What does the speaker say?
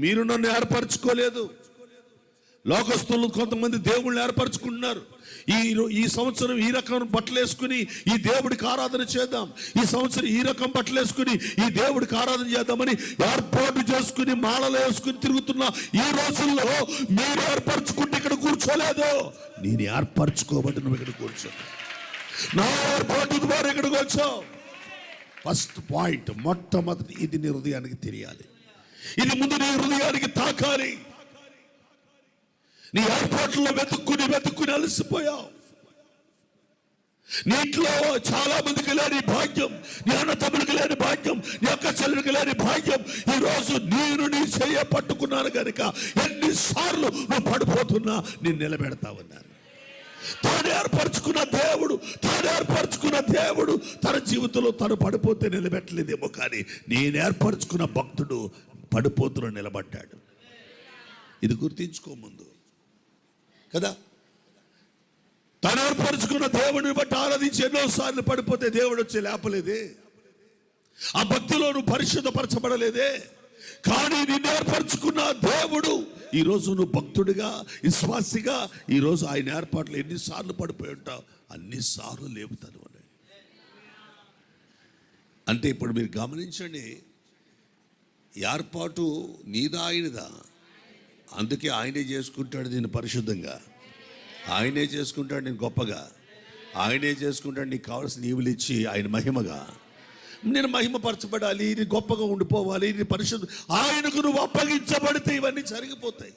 మీరు నన్ను ఏర్పరచుకోలేదు. లోకస్తులు కొంతమంది దేవుళ్ళు ఏర్పరచుకుంటున్నారు. ఈ ఈ సంవత్సరం ఈ రకం బట్టలేసుకుని ఈ దేవుడికి ఆరాధన చేద్దాం. ఈ సంవత్సరం ఈ రకం పట్లేసుకుని ఈ దేవుడికి ఆరాధన చేద్దామని ఏర్పాటు చేసుకుని మాలలు వేసుకుని తిరుగుతున్న ఈ రోజుల్లో మీరు ఏర్పరచుకుంటే ఇక్కడ కూర్చోలేదు. నేను ఏర్పరచుకోబట్టి నువ్వు ఇక్కడ కూర్చో. నా ఏర్పాటు ద్వారా ఇక్కడికి వచ్చావు ఫస్ట్ పాయింట్ మొట్టమొదటి ఇది నీ హృదయానికి తెలియాలి. ఇది ముందు నీ హృదయానికి తాకాలి. నీ ఏర్పాట్లో వెతుక్కుని వెతుక్కుని అలసిపోయావు. నీట్లో చాలా మందికి లేని భాగ్యం నీ అన్న తమ్ముడికి లేని భాగ్యం నీ అక్క చెల్లెడికి లేని భాగ్యం ఈ రోజు నేను నీ చెయ్య పట్టుకున్నాను కనుక ఎన్నిసార్లు నువ్వు పడిపోతున్నా నేను నిలబెడతావన్నాను తాను ఏర్పరచుకున్న దేవుడు తాను ఏర్పరచుకున్న దేవుడు తన జీవితంలో తను పడిపోతే నిలబెట్టలేదేమో కానీ నేను ఏర్పరచుకున్న భక్తుడు పడిపోతున్న నిలబడ్డాడు. ఇది గుర్తించుకో ముందు. కదా? తను ఏర్పరచుకున్న దేవుడిని బట్టి ఆరాధించి ఎన్నోసార్లు పడిపోతే దేవుడు వచ్చి లేపలేదే. ఆ భక్తిలో నువ్వు పరిశుద్ధపరచబడలేదే. కానీ నిన్ను ఏర్పరచుకున్న దేవుడు ఈరోజు నువ్వు భక్తుడిగా విశ్వాసిగా ఈరోజు ఆయన ఏర్పాట్లు ఎన్నిసార్లు పడిపోయి ఉంటావు? అన్నిసార్లు లేపుతాను అని అంటే ఇప్పుడు మీరు గమనించండి ఏర్పాటు నీదా ఆయనదా? అందుకే ఆయనే చేసుకుంటాడు నేను పరిశుద్ధంగా. ఆయనే చేసుకుంటాడు నేను గొప్పగా. ఆయనే చేసుకుంటాడు నీకు కావాల్సిన ఈవులు ఇచ్చి ఆయన మహిమగా. నేను మహిమపరచబడాలి ఇది గొప్పగా ఉండిపోవాలి ఇది పరిశుద్ధ ఆయనకు నువ్వు అప్పగించబడితే ఇవన్నీ జరిగిపోతాయి.